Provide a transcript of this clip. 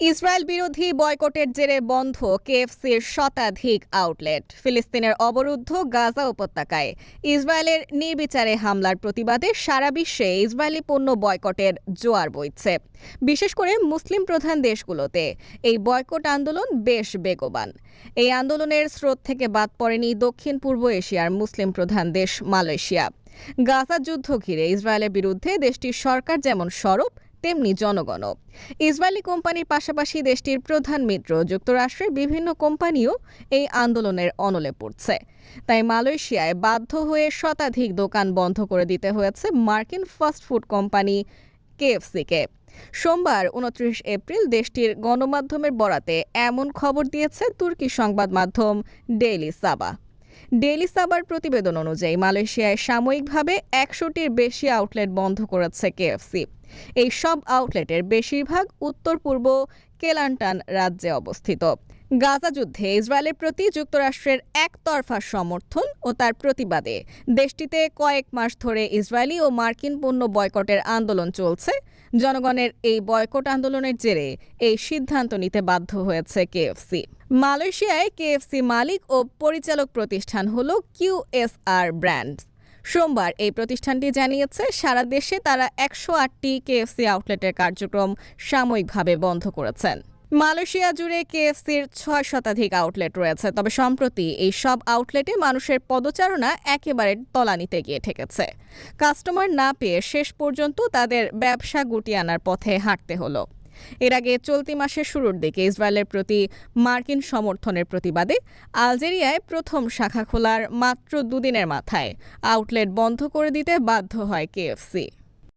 Israel বিরোধী বয়কটের জেরে বন্ধ কেএফসির শতাধিক আউটলেট। ফিলিস্তিনের অবরুদ্ধ গাজা উপত্যকায় ইসরায়েলের নির্বিচারে হামলার প্রতিবাদে সারা বিশ্বে ইসরায়েলি পণ্য বয়কটের জোয়ার বইছে। বিশেষ করে মুসলিম প্রধান দেশগুলোতে এই বয়কট আন্দোলন বেশ বেগবান। এই আন্দোলনের স্রোত থেকে বাদ পড়েনি দক্ষিণ পূর্ব এশিয়ার মুসলিম প্রধান দেশ মালয়েশিয়া। গাজা যুদ্ধ ঘিরে ইসরায়েলের বিরুদ্ধে দেশটির সরকার যেমন সরব তেমনি জনগণও। ইসরায়েলি কোম্পানির পাশাপাশি দেশটির প্রধান মিত্র, যুক্তরাষ্ট্রের বিভিন্ন কোম্পানিও এই আন্দোলনের অনলে পড়ছে। তাই মালয়েশিয়ায় বাধ্য হয়ে শতাধিক দোকান বন্ধ করে দিতে হয়েছে মার্কিন ফাস্টফুড কোম্পানি কেএফসিকে। সোমবার উনত্রিশ এপ্রিল দেশটির গণমাধ্যমের বরাতে এমন খবর দিয়েছে তুর্কি সংবাদ মাধ্যম ডেইলি সাবা। ডেইলি সাবার প্রতিবেদন অনুযায়ী মালয়েশিয়ায় সাময়িকভাবে একশোটির বেশি আউটলেট বন্ধ করেছে কেএফসি। এই সব আউটলেটের বেশিরভাগ উত্তর পূর্ব কেলান্টান রাজ্যে অবস্থিত। গাজা যুদ্ধে ইসরায়েলের প্রতি যুক্তরাষ্ট্রের একতরফা সমর্থন ও তার প্রতিবাদে দেশটিতে কয়েক মাস ধরে ইসরায়েলি ও মার্কিন পণ্য বয়কটের আন্দোলন চলছে। জনগণের এই বয়কট আন্দোলনের জেরে এই সিদ্ধান্ত নিতে বাধ্য হয়েছে কেএফসি। মালয়েশিয়ায় কেএফসি মালিক ও পরিচালক প্রতিষ্ঠান হল কিউএসআর ব্র্যান্ড সোমবার এই প্রতিষ্ঠানটি জানিয়েছে, সারা দেশে তারা একশো আটটি কেএফসি আউটলেটের কার্যক্রম সাময়িকভাবে বন্ধ করেছেন। মালয়েশিয়া জুড়ে কেএফসির ছয় শতাধিক আউটলেট রয়েছে, তবে সম্প্রতি এই সব আউটলেটে মানুষের পদচারণা একেবারে তলানিতে গিয়ে ঠেকেছে। কাস্টমার না পেয়ে শেষ পর্যন্ত তাদের ব্যবসা গুটিয়ে আনার পথে হাঁটতে হলো। এর আগে চলতি মাসের শুরুর দিকে ইসরায়েলের প্রতি মার্কিন সমর্থনের প্রতিবাদে আলজেরিয়ায় প্রথম শাখা খোলার মাত্র দুদিনের মাথায় আউটলেট বন্ধ করে দিতে বাধ্য হয় কেএফসি।